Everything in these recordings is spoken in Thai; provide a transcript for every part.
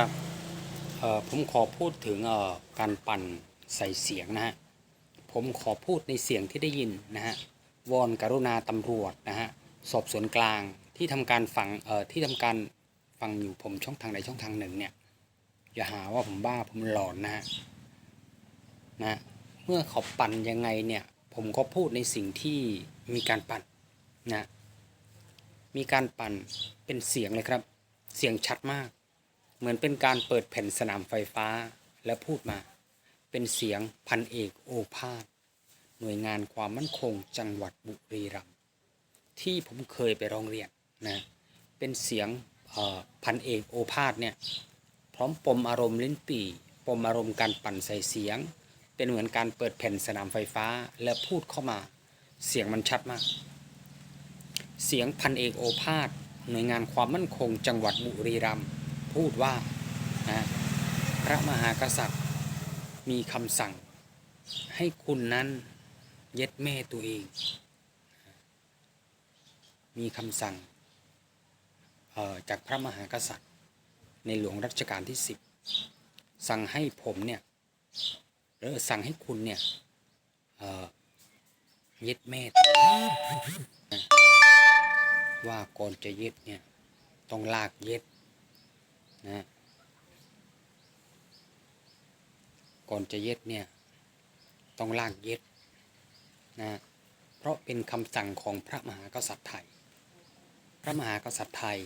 ครับผมขอพูดถึงการปั่นใส่เสียงนะฮะผมขอพูดในเสียงที่ได้ยินนะฮะวอนกรุณาตำรวจนะฮะสอบสวนกลางที่ทำการฟังที่ทำการฟังอยู่ผมช่องทางใดช่องทางหนึ่งเนี่ยอย่าหาว่าผมบ้าผมหลอนนะฮะนะเมื่อเขาปั่นยังไงเนี่ยผมก็พูดในสิ่งที่มีการปั่นนะมีการปั่นเป็นเสียงเลยครับ เสียงชัดมาก เหมือนเป็นการเปิดแผ่นสนามไฟฟ้าและพูดมา เป็นเสียงพันเอกโอภาสหน่วยงานความมั่นคงจังหวัดบุรีรัมย์ที่ผมเคยไปร้องเรียนนะเป็นเสียงพันเอกโอภาสเนี่ยพร้อมปมอารมณ์ลิ้นปี่ปมอารมณ์การปั่นใส่เสียง เป็นเหมือนการเปิดแผ่นสนามไฟฟ้าและพูดเข้ามา เสียงมันชัดมาก เสียงพันเอกโอภาสหน่วยงานความมั่นคงจังหวัดบุรีรัมย์ พูดว่านะพระมหากษัตริย์มีคำสั่ง ให้คุณนั้นเย็ดแม่ตัวเอง มีคำสั่งจากพระมหากษัตริย์ ในหลวงรัชกาลที่สิบสั่งให้ผมเนี่ยหรือสั่งให้คุณเนี่ยเย็ดแม่ตัวเองว่าก่อนจะเย็ดเนี่ยต้องลากเย็ด นะก่อนจะเย็ดเนี่ย ต้องลากเย็ดนะเพราะเป็นคำสั่งของพระมหากษัตริย์ไทย พระมหากษัตริย์ไทย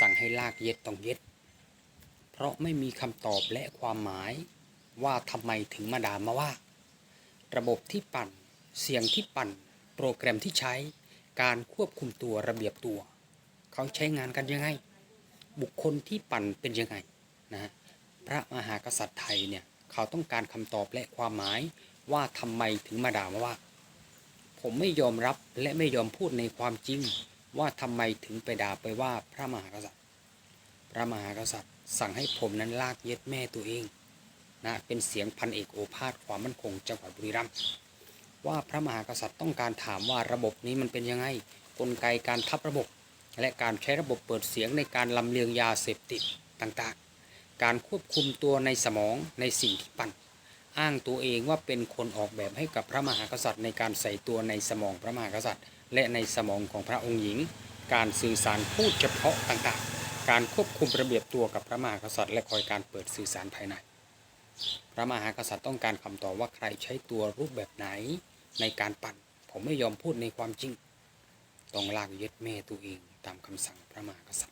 สั่งให้ลากเย็ดต้องเย็ด เพราะไม่มีคำตอบและความหมายว่าทำไมถึงมาด่ามาว่า ระบบที่ปั่นเสียงที่ปั่น โปรแกรมที่ใช้การควบคุมตัวระเบียบตัว เขาใช้งานกันยังไง บุคคลที่ปั่นเป็นยังไงนะฮะพระมหากษัตริย์ไทยเนี่ยเขาต้องการคำตอบและความหมายว่าทำไมถึงมาด่ามาว่า ผมไม่ยอมรับและไม่ยอมพูดในความจริง ว่าทำไมถึงไปด่าไปว่าพระมหากษัตริย์ พระมหากษัตริย์ สั่งให้ผมนั้นลากเย็ดแม่ตัวเองนะเป็นเสียงพันเอกโอภาสความมั่นคงจังหวัดบุรีรัมย์ว่าพระมหากษัตริย์ต้องการถามว่าระบบนี้มันเป็นยังไงกลไกการทับระบบ และการใช้ระบบเปิดเสียงในการลำเลียงยาเสพติดต่างๆ การควบคุมตัวในสมองในสิ่งที่ปั่น อ้างตัวเองว่าเป็นคนออกแบบให้กับพระมหากษัตริย์ในการใส่ตัวในสมองพระมหากษัตริย์ และในสมองของพระองค์หญิง การสื่อสารพูดเฉพาะต่างๆ การควบคุมระเบียบตัวกับพระมหากษัตริย์และคอยการเปิดสื่อสารภายใน พระมหากษัตริย์ต้องการคำตอบว่าใครใช้ตัวรูปแบบไหนในการปั่น ผมไม่ยอมพูดในความจริง ต้องลากเย็ดแม่ตัวเอง ตามคำสั่งพระมหากษัตริย์